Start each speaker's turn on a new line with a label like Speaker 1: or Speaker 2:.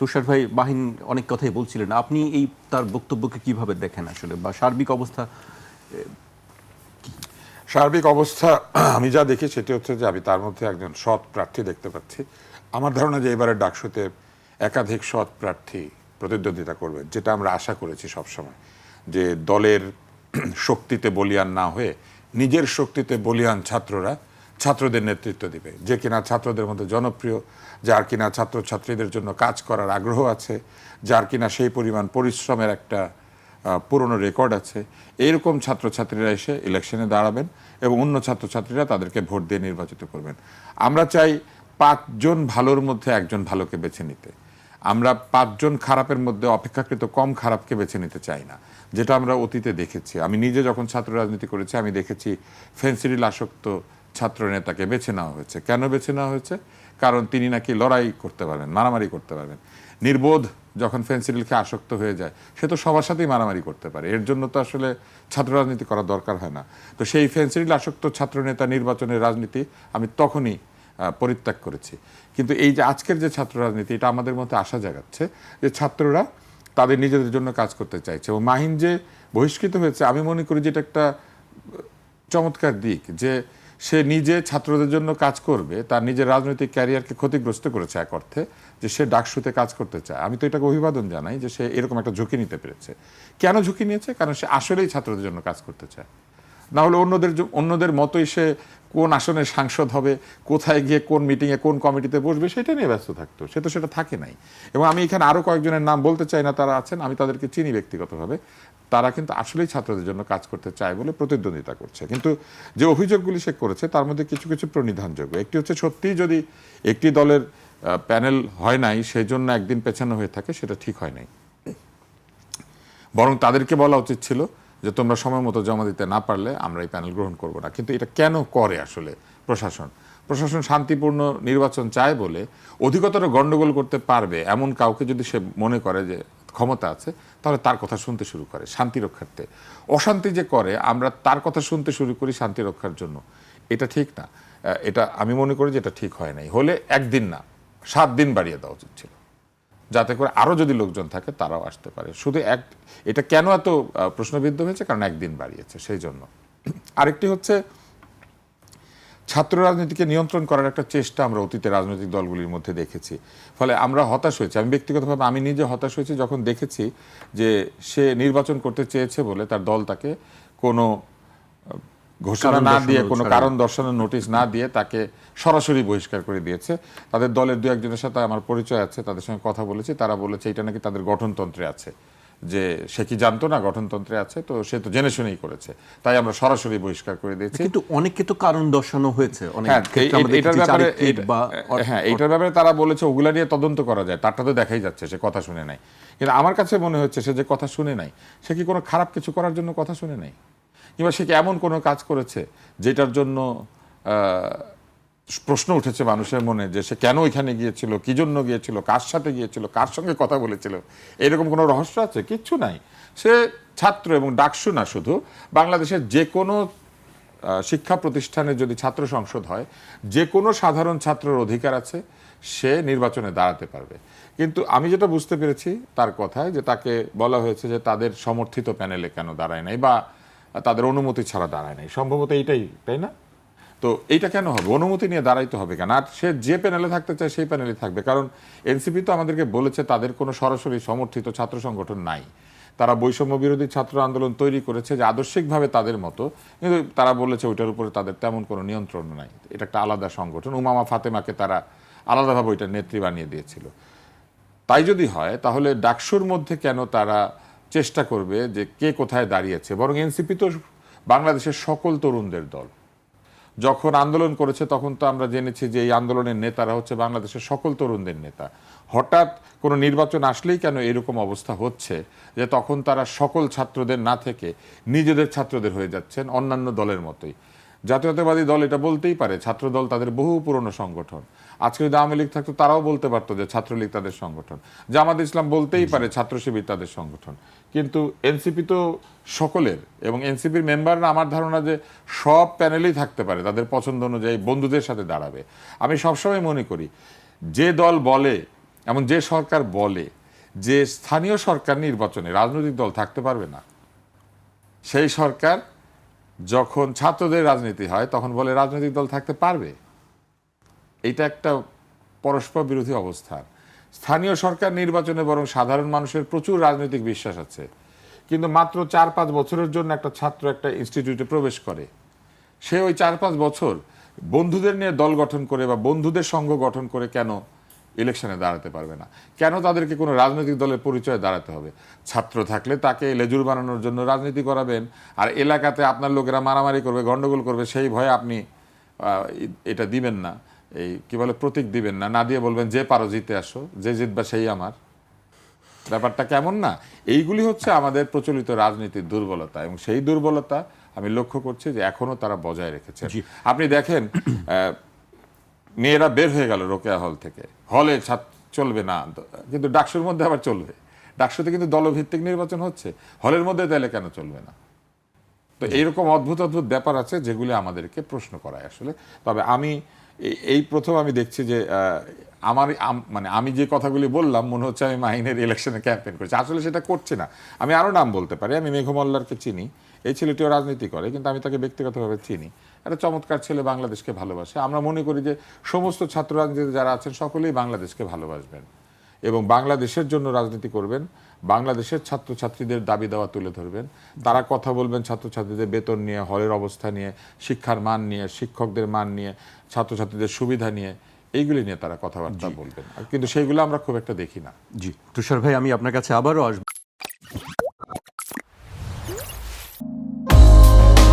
Speaker 1: তুষার ভাই, বাহিন অনেক কথাই বলছিলেন। আপনি এই তার বক্তব্যকে কীভাবে দেখেন আসলে? বা সার্বিক অবস্থা
Speaker 2: সার্বিক অবস্থা, আমি যা দেখি সেটি হচ্ছে যে আমি তার মধ্যে একজন সৎ প্রার্থী দেখতে পাচ্ছি। আমার ধারণা যে এবারে ডাকসুতে একাধিক সৎ প্রার্থী প্রতিদ্বন্দ্বিতা করবেন যেটা আমরা আশা করেছি সবসময়। যে দলের শক্তিতে বলিয়ান না হয়ে, নিজের শক্তিতে বলিয়ান ছাত্ররা ছাত্রদের নেতৃত্ব দিবে। যে কিনা ছাত্রদের মধ্যে জনপ্রিয়, যার কিনা ছাত্রছাত্রীদের জন্য কাজ করার আগ্রহ আছে, যার কিনা সেই পরিমাণ পরিশ্রমের একটা পুরনো রেকর্ড আছে, এইরকম ছাত্রছাত্রীরা এসে ইলেকশনে দাঁড়াবেন এবং অন্য ছাত্রছাত্রীরা তাদেরকে ভোট দিয়ে নির্বাচিত করবেন। আমরা চাই পাঁচজন ভালোর মধ্যে একজন ভালোকে বেছে নিতে। আমরা পাঁচজন খারাপের মধ্যে অপেক্ষাকৃত কম খারাপকে বেছে নিতে চাই না, যেটা আমরা অতীতে দেখেছি। আমি নিজে যখন ছাত্র রাজনীতি করেছি, আমি দেখেছি ফেন্সিডিল আসক্ত ছাত্র নেতাকে বেছে নেওয়া হয়েছে। কেন বেছে নেওয়া হয়েছে? কারণ তিনি নাকি লড়াই করতে পারবেন, মারামারি করতে পারবেন। নির্বোধ যখন ফেন্সিডিলকে আসক্ত হয়ে যায়, সে তো সবার সাথেই মারামারি করতে পারে। এর জন্য তো আসলে ছাত্র রাজনীতি করার দরকার হয় না। তো সেই ফেন্সিডিল আসক্ত ছাত্র নেতা নির্বাচনের রাজনীতি আমি তখনই পরিত্যাগ করেছি। কিন্তু এই যে আজকের যে ছাত্র রাজনীতি, এটা আমাদের মধ্যে আশা জাগাচ্ছে যে ছাত্ররা তাদের নিজেদের জন্য কাজ করতে চাইছে। এবং মাহিন যে বহিষ্কৃত হয়েছে, আমি মনে করি যে এটা একটা চমৎকার দিক যে সে নিজে ছাত্রদের জন্য কাজ করবে, তার নিজের রাজনৈতিক ক্যারিয়ারকে ক্ষতিগ্রস্ত করেছে এক অর্থে, যে সে ডাকসুতে কাজ করতে চায়। আমি তো এটাকে অভিবাদন জানাই যে সে এরকম একটা ঝুঁকি নিতে পেরেছে। কেন ঝুঁকি নিয়েছে? কারণ সে আসলেই ছাত্রদের জন্য কাজ করতে চায়। না হলে অন্যদের অন্যদের মতোই সে কোন আসনের সাংসদ হবে, কোথায় গিয়ে কোন মিটিংয়ে কোন কমিটিতে বসবে, সেটা নিয়ে ব্যস্ত থাকতো। সে তো সেটা থাকে নাই। এবং আমি এখানে আরও কয়েকজনের নাম বলতে চাই না, তারা আছেন, আমি তাদেরকে চিনি ব্যক্তিগতভাবে। তারা কিন্তু আসলেই ছাত্রদের জন্য কাজ করতে চায় বলে প্রতিদ্বন্দ্বিতা করছে। কিন্তু যে অভিযোগগুলি সে করেছে, তার মধ্যে কিছু কিছু প্রণিধানযোগ্য। একটি হচ্ছে, সত্যিই যদি একটি দলের প্যানেল হয় নাই সেই জন্য একদিন পেছানো হয়ে থাকে, সেটা ঠিক হয় নাই। বরং তাদেরকে বলা উচিত ছিল যে তোমরা সময় মতো জমা দিতে না পারলে আমরা এই প্যানেল গ্রহণ করব না। কিন্তু এটা কেন করে আসলে প্রশাসন? প্রশাসন শান্তিপূর্ণ নির্বাচন চায় বলে অধিকতর গণ্ডগোল করতে পারবে এমন কাউকে যদি সে মনে করে যে ক্ষমতা আছে, তাহলে তার কথা শুনতে শুরু করে শান্তি রক্ষার্থে। অশান্তি যে করে, আমরা তার কথা শুনতে শুরু করি শান্তি রক্ষার জন্য। এটা ঠিক না। এটা আমি মনে করি যে এটা ঠিক হয় নাই। হলে একদিন না, সাত দিন বাড়িয়ে দেওয়া উচিত ছিল। যাতে করে আরও যদি লোকজন থাকে তারাও আসতে পারে। শুধু এক এটা কেন এত প্রশ্নবিদ্ধ হয়েছে? কারণ একদিন বাড়িয়েছে সেই জন্য। আরেকটি হচ্ছে ছাত্র রাজনীতিকে নিয়ন্ত্রণ করার একটা চেষ্টা আমরা অতীতে রাজনৈতিক দলগুলির মধ্যে দেখেছি। ফলে আমরা হতাশ হয়েছি। আমি ব্যক্তিগতভাবে আমি নিজে হতাশ হয়েছি যখন দেখেছি যে সে নির্বাচন করতে চেয়েছে বলে তার দল তাকে কোনো ঘোষণা না দিয়ে কোনো কারণ দর্শানোর নোটিশ না দিয়ে তাকে সরাসরি বহিষ্কার করে দিয়েছে। তাদের দলের দু একজনের সাথে আমার পরিচয় আছে তাদের সঙ্গে কথা বলেছি। তারা বলেছে এটা নাকি তাদের গঠনতন্ত্রে আছে। যে সে কি জানতো না গঠনতন্ত্রে আছে তো সে তো জেনে শুনেই করেছে। তাই আমরা সরাসরি বহিষ্কার করে দিয়েছি।
Speaker 1: কিন্তু অনেকে তো কারণ দর্শানো হয়েছে।
Speaker 2: হ্যাঁ এটার ব্যাপারে হ্যাঁ এইটার ব্যাপারে তারা বলেছে ওগুলা নিয়ে তদন্ত করা যায়। তারটা তো দেখাই যাচ্ছে সে কথা শুনে নাই। কিন্তু আমার কাছে মনে হচ্ছে সে যে কথা শুনে নাই সে কি কোনো খারাপ কিছু করার জন্য কথা শুনে নাই? কিংবা সে কি এমন কোনো কাজ করেছে যেটার জন্য আহ, প্রশ্ন উঠেছে মানুষের মনে যে সে কেন ওইখানে গিয়েছিল, কি জন্য গিয়েছিল, কার সাথে গিয়েছিল, কার সঙ্গে কথা বলেছিল, এরকম কোনো রহস্য আছে? কিচ্ছু নাই। সে ছাত্র এবং ডাকসু না শুধু, বাংলাদেশের যে কোনো শিক্ষা প্রতিষ্ঠানে যদি ছাত্র সংসদ হয়, যে কোনো সাধারণ ছাত্রের অধিকার আছে, সে নির্বাচনে দাঁড়াতে পারবে। কিন্তু আমি যেটা বুঝতে পেরেছি তার কথায়, যে তাকে বলা হয়েছে যে তাদের সমর্থিত প্যানেলে কেন দাঁড়ায় নাই, বা তাদের অনুমতি ছাড়া দাঁড়ায় নাই। সম্ভবত এইটাই, তাই না? তো এইটা কেন হবে? অনুমতি নিয়ে দাঁড়াইতে হবে কেন? আর সে যে প্যানেলে থাকতে চায় সেই প্যানেলে থাকবে। কারণ এনসিপি তো আমাদেরকে বলেছে তাদের কোনো সরাসরি সমর্থিত ছাত্র সংগঠন নাই। তারা বৈষম্য বিরোধী ছাত্র আন্দোলন তৈরি করেছে যে আদর্শিকভাবে তাদের মতো। কিন্তু তারা বলেছে ওইটার উপরে তাদের তেমন কোনো নিয়ন্ত্রণ নাই। এটা একটা আলাদা সংগঠন। উমামা ফাতেমাকে তারা আলাদাভাবে ওইটার নেত্রী বানিয়ে দিয়েছিল। তাই যদি হয়, তাহলে ডাকসুর মধ্যে কেন তারা চেষ্টা করবে যে কে কোথায় দাঁড়িয়েছে? বরং এনসিপি তো বাংলাদেশের সকল তরুণদের দল। যখন আন্দোলন করেছে, তখন তো আমরা জেনেছি যে এই আন্দোলনের নেতারা হচ্ছে বাংলাদেশের সকল তরুণদের নেতা। হঠাৎ কোনো নির্বাচন আসলেই কেন এরকম অবস্থা হচ্ছে যে তখন তারা সকল ছাত্রদের না থেকে নিজেদের ছাত্রদের হয়ে যাচ্ছেন, অন্যান্য দলের মতোই। জাতীয়তাবাদী দল এটা বলতেই পারে। ছাত্র দল তাদের বহু পুরনো সংগঠন। আজকে যদি আওয়ামী লীগ থাকতো, তারাও বলতে পারতো যে ছাত্রলীগ তাদের সংগঠন। জামাত ইসলাম বলতেই পারে ছাত্র শিবির তাদের সংগঠন। কিন্তু এনসিপি তো সকলের এবং এনসিপির মেম্বাররা আমার ধারণা যে সব প্যানেলেই থাকতে পারে, তাদের পছন্দ অনুযায়ী বন্ধুদের সাথে দাঁড়াবে। আমি সবসময় মনে করি, যে দল বলে, এমন যে সরকার বলে, যে স্থানীয় সরকার নির্বাচনে রাজনৈতিক দল থাকতে পারবে না, সেই সরকার যখন ছাত্রদের রাজনীতি হয়, তখন বলে রাজনৈতিক দল থাকতে পারবে। এটা একটা পরস্পর বিরোধী অবস্থান স্থানীয় সরকার নির্বাচনে বরং সাধারণ মানুষের প্রচুর রাজনৈতিক বিশ্বাস আছে। কিন্তু মাত্র চার পাঁচ বছরের জন্য একটা ছাত্র একটা ইনস্টিটিউটে প্রবেশ করে। সে ওই চার পাঁচ বছর বন্ধুদের নিয়ে দল গঠন করে বা বন্ধুদের সংঘ গঠন করে কেন ইলেকশনে দাঁড়াতে পারবে না। কেন তাদেরকে কোনো রাজনৈতিক দলের পরিচয়ে দাঁড়াতে হবে? ছাত্র থাকলে তাকে লেজুর বানানোর জন্য রাজনীতি করাবেন। আর এলাকাতে আপনার লোকেরা মারামারি করবে গণ্ডগোল করবে সেই ভয়ে আপনি এটা দিবেন না। এই কি বলে প্রতীক দিবেন না। না দিয়ে বলবেন যে পারো জিতে আসো। যে জিতবা সেই আমার। ব্যাপারটা কেমন না? এইগুলি হচ্ছে আমাদের প্রচলিত রাজনীতির দুর্বলতা। এবং সেই দুর্বলতা আমি লক্ষ্য করছি যে এখনও তারা বজায় রেখেছে। আপনি দেখেন মেয়েরা বের হয়ে গেল রোকেয়া হল থেকে। হলে চলবে না। কিন্তু ডাকসুর মধ্যে আবার চলবে। ডাকসুতে কিন্তু দলভিত্তিক নির্বাচন হচ্ছে। হলের মধ্যে তাহলে কেন চলবে না? তো এইরকম অদ্ভুত অদ্ভুত ব্যাপার আছে যেগুলি আমাদেরকে প্রশ্ন করায় আসলে। তবে আমি এই- প্রথম আমি দেখছি যে আমার মানে আমি যে কথাগুলি বললাম, মনে হচ্ছে আমি মাহিনের ইলেকশনে ক্যাম্পেন করছি। আসলে সেটা করছে না। আমি আরও নাম বলতে পারি। আমি মেঘমল্লারকে চিনি। এই ছেলেটিও রাজনীতি করে, কিন্তু আমি তাকে ব্যক্তিগতভাবে চিনি। একটা চমৎকার ছেলে বাংলাদেশকে ভালোবাসে। আমরা মনে করি যে সমস্ত ছাত্র রাজনীতিতে যারা আছেন, সকলেই বাংলাদেশকে ভালোবাসবেন। এবং বাংলাদেশের জন্য রাজনীতি করবেন বাংলাদেশের ছাত্রছাত্রীদের দাবি দেওয়া তুলে ধরবেন। তারা কথা বলবেন ছাত্রছাত্রীদের বেতন নিয়ে হলের অবস্থা নিয়ে শিক্ষার মান নিয়ে শিক্ষকদের মান নিয়ে ছাত্রছাত্রীদের সুবিধা নিয়ে এইগুলি নিয়ে তারা কথাবার্তা বলবেন। কিন্তু সেইগুলো আমরা খুব একটা দেখি না।
Speaker 1: জি। তুষার ভাই আমি আপনার কাছে আবারও আসব।